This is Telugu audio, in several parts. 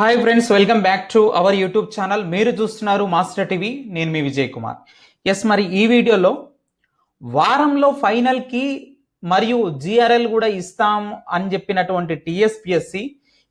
Hi friends welcome back to our YouTube channel మీరు చూస్తున్నారు మాస్టర్ టీవీ నేను మీ విజయ్ కుమార్. ఎస్ మరి ఈ వీడియోలో వారంలో ఫైనల్కి మరియు జిఆర్ఎల్ కూడా ఇస్తాం అని చెప్పినటువంటి టిఎస్పిఎస్సి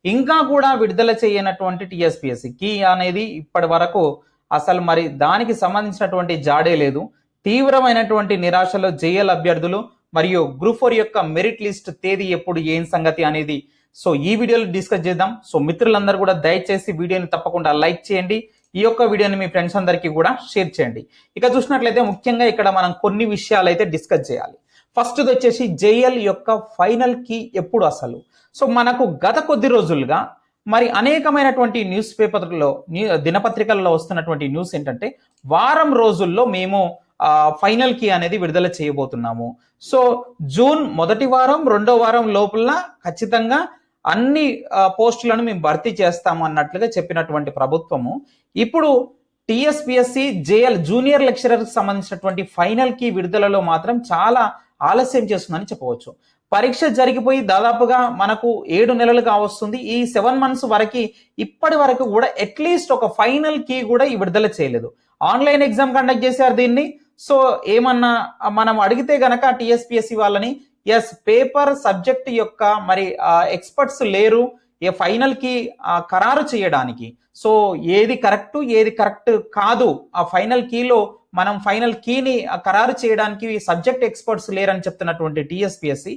ఇంకా కూడా విడుదల చేయనటువంటి టిఎస్పిఎస్సి కీ అనేది ఇప్పటి వరకు అసలు మరి దానికి సంబంధించినటువంటి జాడే లేదు. తీవ్రమైనటువంటి నిరాశలో జేఎల్ అభ్యర్థులు మరియు గ్రూప్ ఫోర్ యొక్క మెరిట్ లిస్ట్ తేదీ ఎప్పుడు ఏం సంగతి అనేది సో ఈ వీడియోలో డిస్కస్ చేద్దాం. సో మిత్రులందరూ కూడా దయచేసి వీడియోని తప్పకుండా లైక్ చేయండి. ఈ యొక్క వీడియోని మీ ఫ్రెండ్స్ అందరికీ కూడా షేర్ చేయండి. ఇక చూసినట్లయితే ముఖ్యంగా ఇక్కడ మనం కొన్ని విషయాలు అయితే డిస్కస్ చేయాలి. ఫస్ట్ది వచ్చేసి జేఎల్ యొక్క ఫైనల్ కీ ఎప్పుడు అసలు? సో మనకు గత కొద్ది రోజులుగా మరి అనేకమైనటువంటి న్యూస్ పేపర్లో న్యూ- దినపత్రికల్లో వస్తున్నటువంటి న్యూస్ ఏంటంటే వారం రోజుల్లో మేము ఫైనల్ కీ అనేది విడుదల చేయబోతున్నాము. సో జూన్ మొదటి వారం రెండో వారం లోపల ఖచ్చితంగా అన్ని పోస్టులను మేము భర్తీ చేస్తాము అన్నట్లుగా చెప్పినటువంటి ప్రభుత్వము. ఇప్పుడు టిఎస్పిఎస్సి జేఎల్ జూనియర్ లెక్చరర్కి సంబంధించినటువంటి ఫైనల్ కీ విడుదలలో మాత్రం చాలా ఆలస్యం చేస్తుందని చెప్పవచ్చు. పరీక్ష జరిగిపోయి దాదాపుగా మనకు ఏడు నెలలు కావస్తుంది ఈ సెవెన్ మంత్స్ వరకు ఇప్పటి వరకు కూడా అట్లీస్ట్ ఒక ఫైనల్ కీ కూడా ఈ విడుదల చేయలేదు. ఆన్లైన్ ఎగ్జామ్ కండక్ట్ చేశారు దీన్ని. సో ఏమన్నా మనం అడిగితే గనక టిఎస్పిఎస్సి వాళ్ళని ఎస్ పేపర్ సబ్జెక్ట్ యొక్క మరి ఎక్స్పర్ట్స్ లేరు. ఏ ఫైనల్కి ఖరారు చేయడానికి. సో ఏది కరెక్ట్ ఏది కరెక్ట్ కాదు. ఆ ఫైనల్ కీలో మనం ఫైనల్ కీని ఖరారు చేయడానికి సబ్జెక్ట్ ఎక్స్పర్ట్స్ లేరని చెప్తున్నటువంటి టిఎస్పిఎస్సి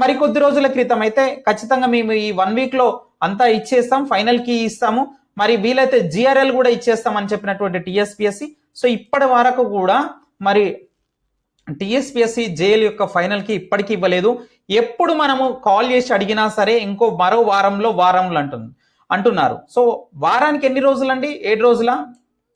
మరికొద్ది రోజుల క్రితం అయితే ఖచ్చితంగా మేము ఈ వన్ వీక్లో అంతా ఇచ్చేస్తాం. ఫైనల్ కీ ఇస్తాము. మరి వీలైతే జిఆర్ఎల్ కూడా ఇచ్చేస్తామని చెప్పినటువంటి టిఎస్పిఎస్సి సో ఇప్పటి వరకు కూడా మరి టీఎస్పీఎస్సీ జేఎల్ యొక్క ఫైనల్కి ఇప్పటికీ ఇవ్వలేదు. ఎప్పుడు మనము కాల్ చేసి అడిగినా సరే ఇంకో మరో వారంలో వారంలో అంటుంది అంటున్నారు. సో వారానికి ఎన్ని రోజులండి? ఏడు రోజుల?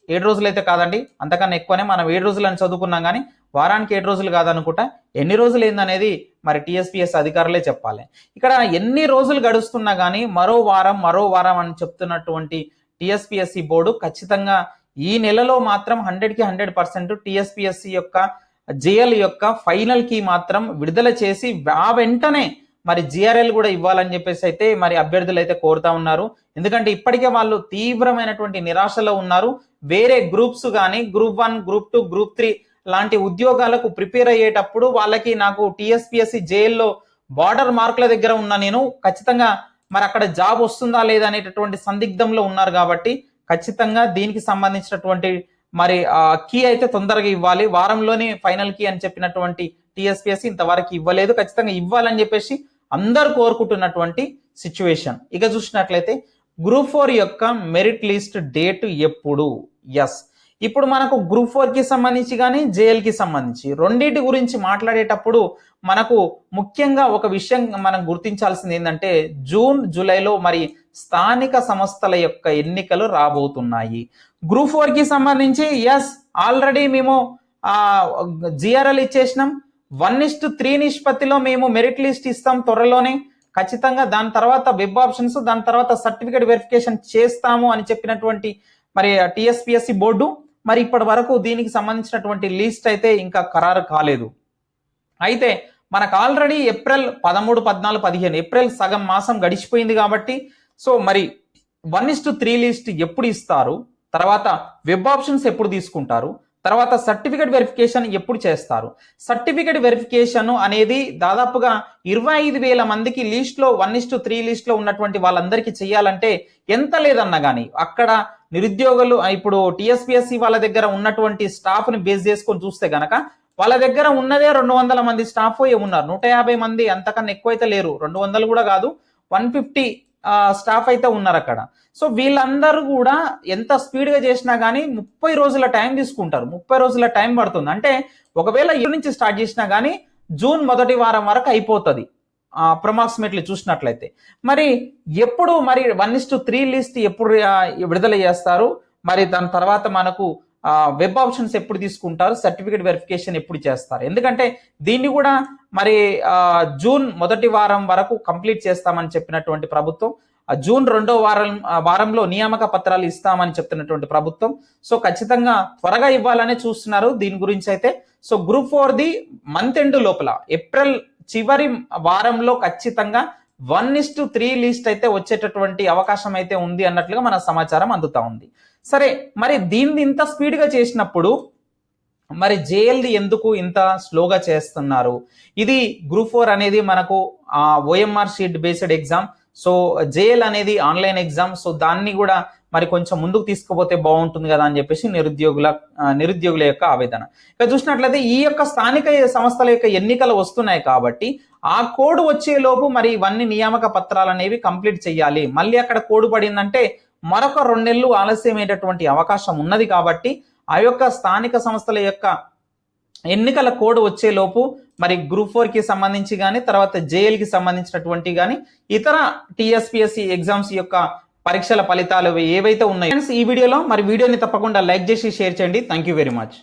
ఏడు రోజులు అయితే కాదండి. అంతకన్నా ఎక్కువనే మనం ఏడు రోజులు అని చదువుకున్నాం కానీ వారానికి ఏడు రోజులు కాదనుకుంటా. ఎన్ని రోజులు ఏందనేది మరి టీఎస్పీఎస్ అధికారులే చెప్పాలి. ఇక్కడ ఎన్ని రోజులు గడుస్తున్నా కానీ మరో వారం మరో వారం అని చెప్తున్నటువంటి టిఎస్పిఎస్సి బోర్డు ఖచ్చితంగా ఈ నెలలో మాత్రం హండ్రెడ్కి హండ్రెడ్ పర్సెంట్ టిఎస్పిఎస్సి యొక్క జేఎల్ యొక్క ఫైనల్కి మాత్రం విడుదల చేసి ఆ వెంటనే మరి జిఆర్ఎల్ కూడా ఇవ్వాలని చెప్పేసి అయితే మరి అభ్యర్థులు అయితే కోరుతా ఉన్నారు. ఎందుకంటే ఇప్పటికే వాళ్ళు తీవ్రమైనటువంటి నిరాశలో ఉన్నారు. వేరే గ్రూప్స్ కానీ group one group two group three లాంటి ఉద్యోగాలకు ప్రిపేర్ అయ్యేటప్పుడు వాళ్ళకి నాకు టిఎస్పిఎస్సి జైల్లో బార్డర్ మార్కుల దగ్గర ఉన్న నేను ఖచ్చితంగా మరి అక్కడ జాబ్ వస్తుందా లేదా అనేటటువంటి సందిగ్ధంలో ఉన్నారు కాబట్టి ఖచ్చితంగా దీనికి సంబంధించినటువంటి మరి కీ అయితే తొందరగా ఇవ్వాలి. వారంలోనే ఫైనల్ కీ అని చెప్పినటువంటి టిఎస్పిఎస్సి ఇంతవరకు ఇవ్వలేదు. ఖచ్చితంగా ఇవ్వాలని చెప్పేసి అందరు కోరుకుంటున్నటువంటి సిచ్యువేషన్ ఇక చూసినట్లయితే గ్రూప్ ఫోర్ యొక్క మెరిట్ లిస్ట్ డేట్ ఎప్పుడు? ఎస్ ఇప్పుడు మనకు గ్రూప్ ఫోర్కి సంబంధించి కానీ జేఎల్కి సంబంధించి రెండింటి గురించి మాట్లాడేటప్పుడు మనకు ముఖ్యంగా ఒక విషయం మనం గుర్తించాల్సింది ఏంటంటే జూన్ జూలైలో మరి స్థానిక సంస్థల యొక్క ఎన్నికలు రాబోతున్నాయి. గ్రూప్ ఫోర్కి సంబంధించి ఎస్ ఆల్రెడీ మేము జిఆర్ఎల్ ఇచ్చేసినాం. వన్ ఇస్ట్ త్రీ నిష్పత్తిలో మేము మెరిట్ లిస్ట్ ఇస్తాం త్వరలోనే. ఖచ్చితంగా దాని తర్వాత వెబ్ ఆప్షన్స్ దాని తర్వాత సర్టిఫికేట్ వెరిఫికేషన్ చేస్తాము అని చెప్పినటువంటి మరి టిఎస్పిఎస్సి బోర్డు. మరి ఇప్పటి వరకు దీనికి సంబంధించినటువంటి లిస్ట్ అయితే ఇంకా ఖరారు కాలేదు. అయితే మనకు ఆల్రెడీ ఏప్రిల్ పదమూడు పద్నాలుగు పదిహేను ఏప్రిల్ సగం మాసం గడిచిపోయింది కాబట్టి సో మరి one is to three list ఎప్పుడు ఇస్తారు? తర్వాత వెబ్ ఆప్షన్స్ ఎప్పుడు తీసుకుంటారు? తర్వాత సర్టిఫికేట్ వెరిఫికేషన్ ఎప్పుడు చేస్తారు? సర్టిఫికేట్ వెరిఫికేషన్ అనేది దాదాపుగా ఇరవై ఐదు వేల మందికి లిస్ట్లో వన్ ఇస్ టు త్రీ లిస్ట్లో ఉన్నటువంటి వాళ్ళందరికీ చేయాలంటే ఎంత లేదన్నా కానీ అక్కడ నిరుద్యోగులు ఇప్పుడు టిఎస్పిఎస్సి వాళ్ళ దగ్గర ఉన్నటువంటి స్టాఫ్ని బేస్ చేసుకొని చూస్తే గనక వాళ్ళ దగ్గర ఉన్నదే రెండు వందల మంది స్టాఫ్ ఉన్నారు. నూట యాభై మంది అంతకన్నా ఎక్కువైతే లేరు. రెండు వందలు కూడా కాదు. వన్ ఫిఫ్టీ స్టాఫ్ అయితే ఉన్నారు అక్కడ. సో వీళ్ళందరూ కూడా ఎంత స్పీడ్గా చేసినా కానీ ముప్పై రోజుల టైం తీసుకుంటారు. ముప్పై రోజుల టైం పడుతుంది. అంటే ఒకవేళ ఇటు నుంచి స్టార్ట్ చేసినా కానీ జూన్ మొదటి వారం వరకు అయిపోతుంది. అప్రమాక్సిమేట్లీ చూసినట్లయితే. మరి ఎప్పుడు మరి one is to three list ఎప్పుడు విడుదల చేస్తారు? మరి దాని తర్వాత మనకు వెబ్ ఆప్షన్స్ ఎప్పుడు తీసుకుంటారు? సర్టిఫికేట్ వెరిఫికేషన్ ఎప్పుడు చేస్తారు? ఎందుకంటే దీన్ని కూడా మరి జూన్ మొదటి వారం వరకు కంప్లీట్ చేస్తామని చెప్పినటువంటి ప్రభుత్వం జూన్ రెండో వారం వారంలో నియామక పత్రాలు ఇస్తామని చెప్తున్నటువంటి ప్రభుత్వం. సో ఖచ్చితంగా త్వరగా ఇవ్వాలని చూస్తున్నారు. దీని గురించి అయితే so group four the month end లోపల ఏప్రిల్ చివరి వారంలో ఖచ్చితంగా one is to three list అయితే వచ్చేటటువంటి అవకాశం అయితే ఉంది అన్నట్లుగా మన సమాచారం అందుతా ఉంది. సరే మరి దీన్ని ఇంత స్పీడ్గా చేసినప్పుడు మరి జేఎల్ది ఎందుకు ఇంత స్లోగా చేస్తున్నారు? ఇది గ్రూప్ ఫోర్ అనేది మనకు OMR sheet based exam. So JL అనేది ఆన్లైన్ ఎగ్జామ్. సో దాన్ని కూడా మరి కొంచెం ముందుకు తీసుకుపోతే బాగుంటుంది కదా అని చెప్పేసి నిరుద్యోగుల నిరుద్యోగుల యొక్క ఆవేదన. ఇక చూసినట్లయితే ఈ యొక్క స్థానిక సంస్థల యొక్క ఎన్నికలు వస్తున్నాయి కాబట్టి ఆ కోడ్ వచ్చేలోపు మరి ఇవన్నీ నియామక పత్రాలు అనేవి కంప్లీట్ చేయాలి. మళ్ళీ అక్కడ కోడ్ పడిందంటే మరొక రెండు ఆలస్యమయ్యేటటువంటి అవకాశం ఉన్నది కాబట్టి ఆ యొక్క స్థానిక సంస్థల యొక్క ఎన్నికల కోడ్ వచ్చేలోపు మరి గ్రూప్ ఫోర్కి సంబంధించి కానీ తర్వాత జేఎల్కి సంబంధించినటువంటి కానీ ఇతర టీఎస్పిఎస్సి ఎగ్జామ్స్ యొక్క పరీక్షల ఫలితాలు ఏవైతే ఉన్నాయో ఫ్రెండ్స్ ఈ వీడియోలో మరి వీడియోని తప్పకుండా లైక్ చేసి షేర్ చేయండి. Thank you very much